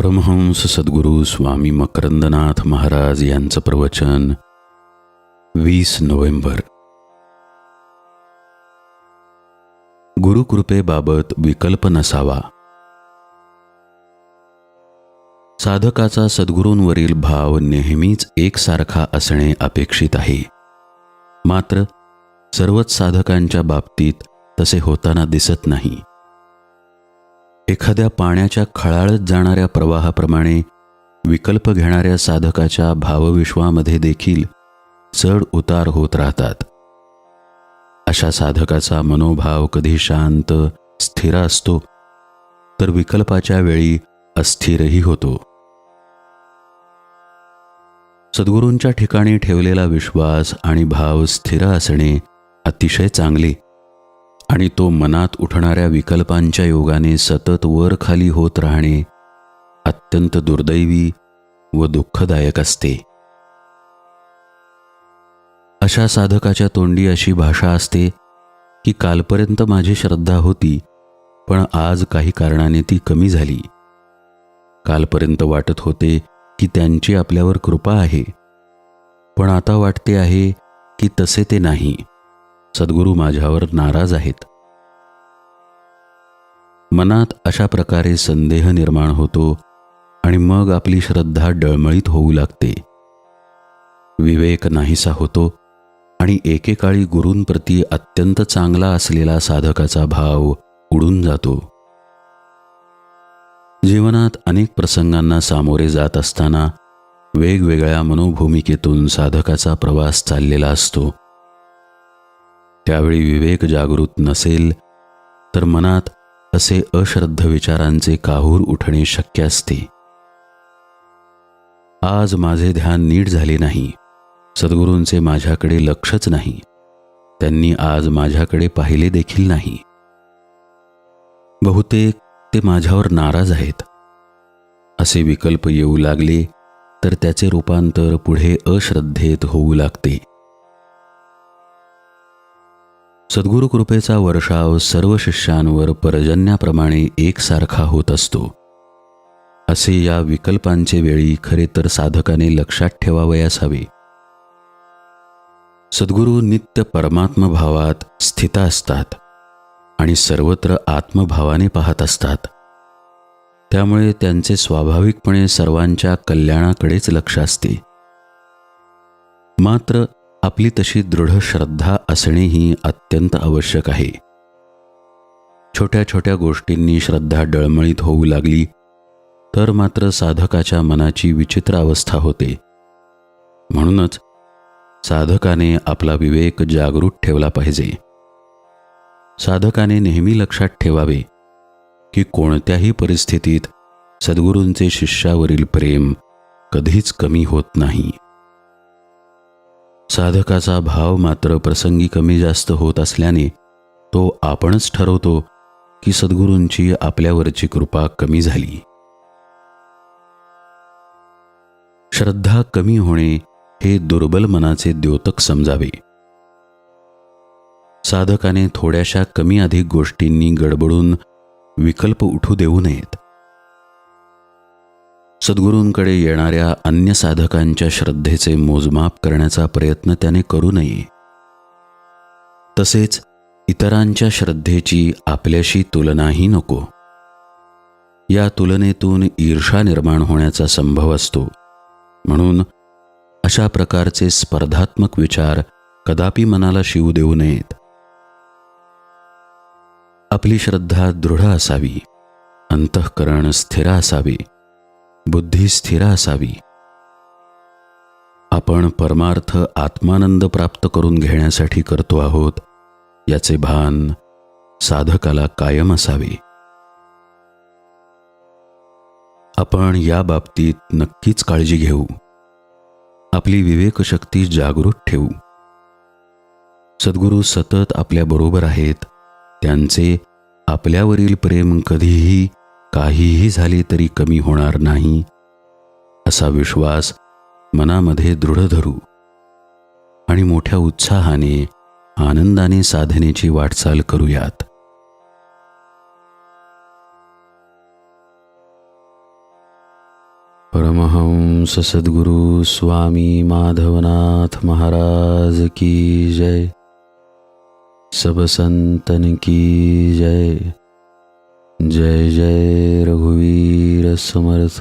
परमहंस सद्गुरू स्वामी मकरंदनाथ महाराज यांचं प्रवचन वीस नोव्हेंबर. गुरुकृपेबाबत विकल्प नसावा. साधकाचा सद्गुरूंवरील भाव नेहमीच एकसारखा असणे अपेक्षित आहे. मात्र सर्वच साधकांच्या बाबतीत तसे होताना दिसत नाही. एखाद्या पाण्याच्या खळाळत जाणाऱ्या प्रवाहाप्रमाणे विकल्प घेणाऱ्या साधकाच्या भावविश्वामध्ये देखील चढ उतार होत राहतात. अशा साधकाचा मनोभाव कधी शांत स्थिर असतो तर विकल्पाच्या वेळी अस्थिरही होतो. सद्गुरूंच्या ठिकाणी ठेवलेला विश्वास आणि भाव स्थिर असणे अतिशय चांगले आणि तो मनात उठणाऱ्या विकल्पांच्या योगाने सतत वर खाली होत राहणे अत्यंत दुर्दैवी व दुःखदायक असते. अशा साधकाच्या तोंडी अशी भाषा असते की कालपर्यंत माझी श्रद्धा होती पण आज काही कारणाने ती कमी झाली. कालपर्यंत वाटत होते की त्यांची आपल्यावर कृपा आहे पण आता वाटते आहे की तसे ते नाही. सद्गुरू माझ्यावर नाराज आहेत. मनात अशा प्रकारे संदेह निर्माण होतो आणि मग आपली श्रद्धा डळमळीत होऊ लागते. विवेक नाहीसा होतो आणि एकेकाळी गुरूंप्रती अत्यंत चांगला असलेला साधकाचा भाव उडून जातो. जीवनात अनेक प्रसंगांना सामोरे जात असताना वेगवेगळ्या मनोभूमिकेतून साधकाचा प्रवास चाललेला असतो. त्यावेळी विवेक जागृत नसेल तर मनात असे अश्रद्ध विचारांचे काहूर उठणे शक्य असते. आज माझे ध्यान नीट झाले नाही. सद्गुरूंचे माझ्याकडे लक्षच नाही. त्यांनी आज माझ्याकडे पाहिले देखील नाही. बहुतेक ते माझ्यावर नाराज आहेत. असे विकल्प येऊ लागले तर त्याचे रूपांतर पुढे अश्रद्धेत होऊ लागते. सद्गुरु कृपेचा वर्षाव सर्व शिष्यांवर पर्जन्याप्रमाणे एकसारखा होत असतो. असे या विकल्पांचे वेळी खरे तर साधकाने लक्षात ठेवावयास हवे. सद्गुरू नित्य परमात्मभावात स्थित असतात आणि सर्वत्र आत्मभावाने पाहत असतात. त्यामुळे त्यांचे स्वाभाविकपणे सर्वांच्या कल्याणाकडेच लक्ष असते. मात्र आपली तशी दृढ श्रद्धा असणेही अत्यंत आवश्यक आहे. छोट्या छोट्या गोष्टींनी श्रद्धा डळमळीत होऊ लागली तर मात्र साधकाच्या मनाची विचित्र अवस्था होते. म्हणूनच साधकाने आपला विवेक जागृत ठेवला पाहिजे. साधकाने नेहमी लक्षात ठेवावे की कोणत्याही परिस्थितीत सद्गुरूंचे शिष्यावरील प्रेम कधीच कमी होत नाही. साधकाचा भाव मात्र प्रसंगी कमी जास्त होत असल्याने तो आपणच ठरवतो की सद्गुरूंची आपल्यावरची कृपा कमी झाली. श्रद्धा कमी होणे हे दुर्बल मनाचे द्योतक समजावे. साधकाने थोड्याशा कमी अधिक गोष्टींनी गडबडून विकल्प उठू देऊ नयेत. सद्गुरूंकडे येणाऱ्या अन्य साधकांच्या श्रद्धेचे मोजमाप करण्याचा प्रयत्न त्याने करू नये तसेच इतरांच्या श्रद्धेची आपल्याशी तुलनाही नको. या तुलनेतून ईर्षा निर्माण होण्याचा संभव असतो. म्हणून अशा प्रकारचे स्पर्धात्मक विचार कदापि मनाला शिवू देऊ नयेत. आपली श्रद्धा दृढ असावी. अंतःकरण स्थिर असावे. बुद्धी स्थिर असावी. आपण परमार्थ आत्मानंद प्राप्त करून घेण्यासाठी करतो आहोत याचे भान साधकाला कायम असावे. आपण या बाबतीत नक्कीच काळजी घेऊ. आपली विवेकशक्ती जागृत ठेवू. सद्गुरू सतत आपल्याबरोबर आहेत त्यांचे आपल्यावरील प्रेम कधीही काहीही झाले तरी कमी होणार नाही असा विश्वास मनामध्ये दृढ धरू आणि मोठ्या उत्साहाने आनंदाने साधनेची वाटचाल करूयात. परमहंस सद्गुरु स्वामी माधवनाथ महाराज की जय। सब संतन की जय। जय जय रघुवीर समर्थ।